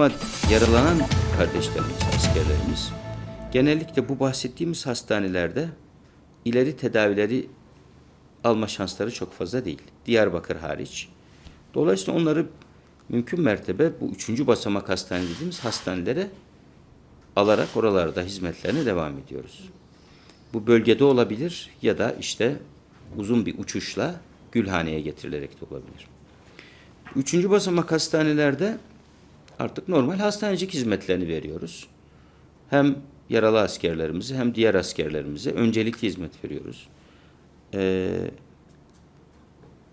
Ama yaralanan kardeşlerimiz, askerlerimiz genellikle bu bahsettiğimiz hastanelerde ileri tedavileri alma şansları çok fazla değil. Diyarbakır hariç. Dolayısıyla onları mümkün mertebe bu üçüncü basamak hastane dediğimiz hastanelere alarak oralarda hizmetlerine devam ediyoruz. Bu bölgede olabilir ya da işte uzun bir uçuşla Gülhane'ye getirilerek de olabilir. Üçüncü basamak hastanelerde artık normal hastanecik hizmetlerini veriyoruz. Hem yaralı askerlerimize hem diğer askerlerimize öncelikli hizmet veriyoruz. Ee,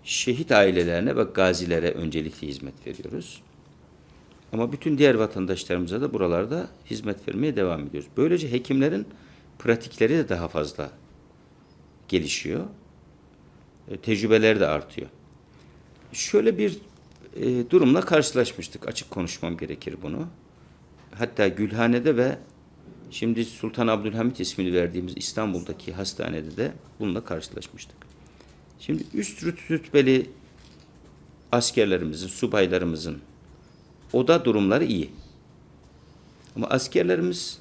şehit ailelerine ve gazilere öncelikli hizmet veriyoruz. Ama bütün diğer vatandaşlarımıza da buralarda hizmet vermeye devam ediyoruz. Böylece hekimlerin pratikleri de daha fazla gelişiyor. E, tecrübeleri de artıyor. Şöyle bir e, durumla karşılaşmıştık. Açık konuşmam gerekir bunu. Hatta Gülhane'de ve şimdi Sultan Abdülhamit ismini verdiğimiz İstanbul'daki hastanede de bununla karşılaşmıştık. Şimdi üst rüt- rütbeli askerlerimizin, subaylarımızın oda durumları iyi. Ama askerlerimiz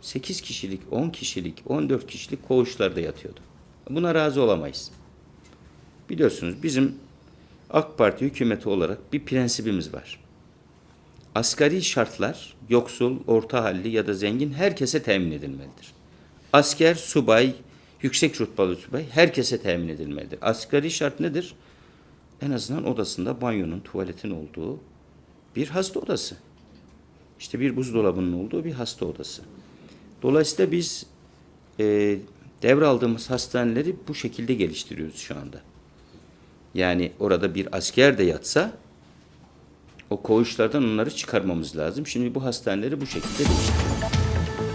8 kişilik, 10 kişilik, 14 kişilik koğuşlarda yatıyordu. Buna razı olamayız. Biliyorsunuz bizim AK Parti hükümeti olarak bir prensibimiz var. Asgari şartlar yoksul, orta halli ya da zengin herkese temin edilmelidir. Asker, subay, yüksek rütbeli subay herkese temin edilmelidir. Asgari şart nedir? En azından odasında banyonun, tuvaletin olduğu bir hasta odası. İşte bir buzdolabının olduğu bir hasta odası. Dolayısıyla biz e, devraldığımız hastaneleri bu şekilde geliştiriyoruz şu anda. Yani orada bir asker de yatsa o koğuşlardan onları çıkarmamız lazım. Şimdi bu hastaneleri bu şekilde değiştiriyoruz.